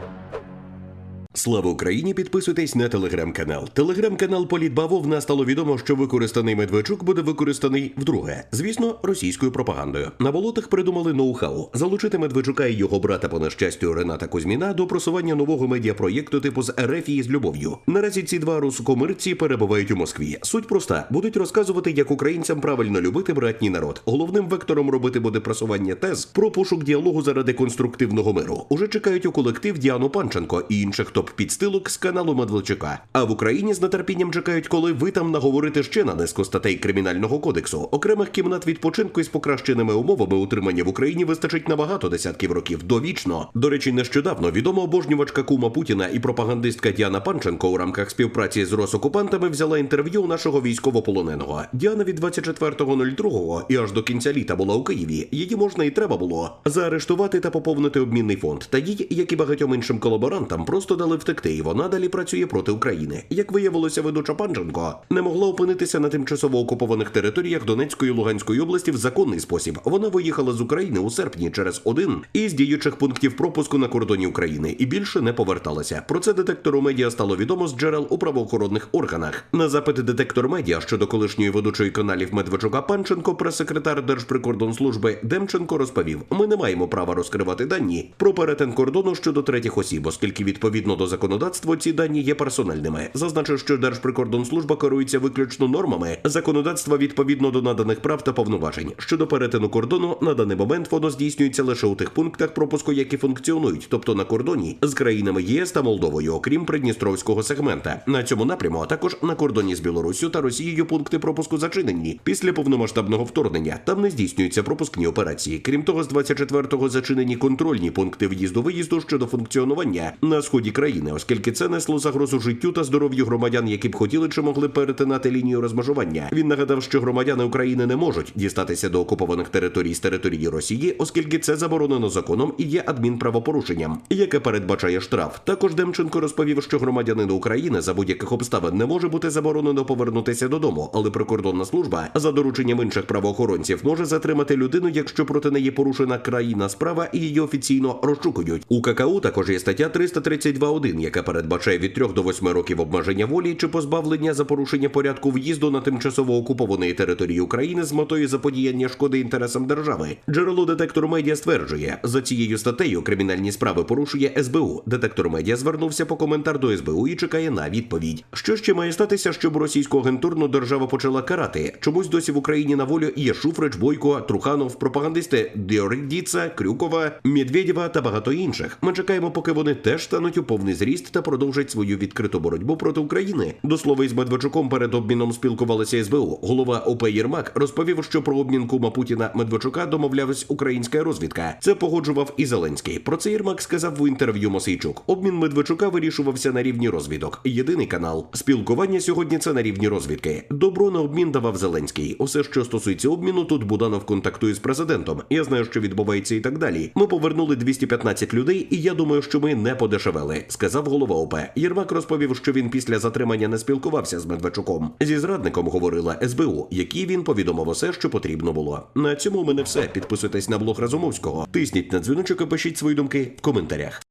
Bye. Слава Україні! Підписуйтесь на телеграм-канал. Телеграм-канал Політбаво в нас стало відомо, що використаний Медведчук буде використаний вдруге. Звісно, російською пропагандою. На болотах придумали ноу-хау залучити Медведчука і його брата по нещастю Рената Кузьміна до просування нового медіапроєкту типу з Ерефії з любов'ю. Наразі ці два русокомирці перебувають у Москві. Суть проста: будуть розказувати, як українцям правильно любити братній народ. Головним вектором робити буде просування тез про пошук діалогу заради конструктивного миру. Уже чекають у колектив Діану Панченко і інших топ підстилок з каналу Медведчука. А в Україні з нетерпінням чекають, коли ви там наговорите ще на низку статей кримінального кодексу. Окремих кімнат відпочинку із покращеними умовами утримання в Україні вистачить на багато десятків років довічно. До речі, нещодавно відома обожнювачка кума Путіна і пропагандистка Діана Панченко у рамках співпраці з росокупантами взяла інтерв'ю у нашого військовополоненого. Діана від 24.02 і аж до кінця літа була у Києві. Її можна і треба було заарештувати та поповнити обмінний фонд. Та їй, як і багатьом іншим колаборантам, просто дали втекти, і вона далі працює проти України. Як виявилося, ведуча Панченко не могла опинитися на тимчасово окупованих територіях Донецької і Луганської області в законний спосіб. Вона виїхала з України у серпні через один із діючих пунктів пропуску на кордоні України і більше не поверталася. Про це детектору медіа стало відомо з джерел у правоохоронних органах. На запит детектор медіа щодо колишньої ведучої каналів Медведчука Панченко, прес-секретар Держприкордонслужби Демченко розповів: ми не маємо права розкривати дані про перетин кордону щодо третіх осіб, оскільки відповідно до законодавства ці дані є персональними. Зазначив, що Держприкордонслужба керується виключно нормами законодавства відповідно до наданих прав та повноважень. Щодо перетину кордону, на даний момент воно здійснюється лише у тих пунктах пропуску, які функціонують, тобто на кордоні з країнами ЄС та Молдовою, окрім Придністровського сегмента. На цьому напряму, а також на кордоні з Білоруссю та Росією пункти пропуску зачинені. Після повномасштабного вторгнення там не здійснюються пропускні операції. Крім того, з 24-го зачинені контрольні пункти в'їзду-виїзду щодо функціонування на сході країни, оскільки це несло загрозу життю та здоров'ю громадян, які б хотіли чи могли перетинати лінію розмежування. Він нагадав, що громадяни України не можуть дістатися до окупованих територій з території Росії, оскільки це заборонено законом і є адмінправопорушенням, яке передбачає штраф. Також Демченко розповів, що громадянину України за будь-яких обставин не може бути заборонено повернутися додому, але прикордонна служба за дорученням інших правоохоронців може затримати людину, якщо проти неї порушена країна справа і її офіційно розшукують. У ККУ також є стаття 332.1, яка передбачає від 3 до 8 років обмеження волі чи позбавлення за порушення порядку в'їзду на тимчасово окупованої території України з метою заподіяння шкоди інтересам держави. Джерело детектор медіа стверджує, за цією статтею кримінальні справи порушує СБУ. Детектор медіа звернувся по коментар до СБУ і чекає на відповідь. Що ще має статися, щоб російську агентурну держава почала карати? Чомусь досі в Україні на волю є Шуфрич, Бойко, Труханов, пропагандисти Діоридіца, Крюкова, Медведєва та багато інших. Ми чекаємо, поки вони теж стануть у повний зріст та продовжать свою відкриту боротьбу проти України. До слова, із Медведчуком перед обміном спілкувалися СБУ. Голова ОП Єрмак розповів, що про обмін кума Путіна Медведчука домовлялась українська розвідка. Це погоджував і Зеленський. Про це Єрмак сказав в інтерв'ю Мосейчук. Обмін Медведчука вирішувався на рівні розвідок. Єдиний канал. Спілкування сьогодні це на рівні розвідки. Добро на обмін давав Зеленський. Усе, що стосується обміну, тут Буданов контактує з президентом. Я знаю, що відбувається і так далі. Ми повернули 215 людей, і я думаю, що ми не подешевели, сказав голова ОП. Єрмак розповів, що він після затримання не спілкувався з Медведчуком. Зі зрадником говорила СБУ, який він повідомив усе, що потрібно було. На цьому у мене все. Підписуйтесь на блог Разумовського, тисніть на дзвіночок і пишіть свої думки в коментарях.